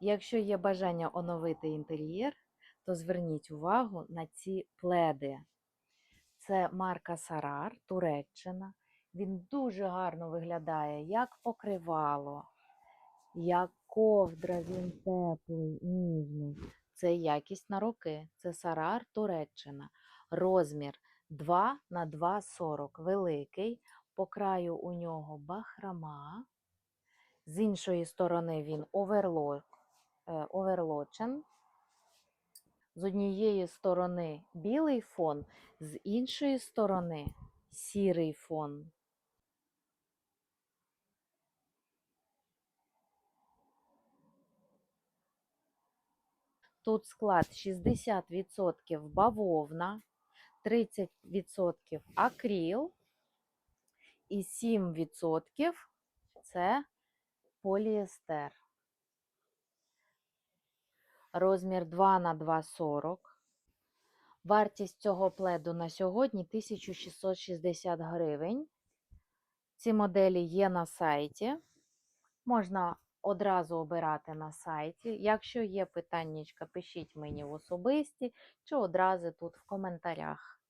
Якщо є бажання оновити інтер'єр, то зверніть увагу на ці пледи. Це марка Сарар, Туреччина. Він дуже гарно виглядає, як покривало, як ковдра, він теплий, ніжний. Це якість на роки. Це Сарар, Туреччина. Розмір 2 на 2,40. Великий. По краю у нього бахрама. З іншої сторони він оверлок, оверлочен. З однієї сторони білий фон, з іншої сторони сірий фон. Тут склад 60% бавовна, 30% акріл і 7% це поліестер. Розмір 2 на 2,40. Вартість цього пледу на сьогодні 1660 гривень. Ці моделі є на сайті. Можна одразу обирати на сайті. Якщо є питаннячка, пишіть мені в особисті чи одразу тут в коментарях.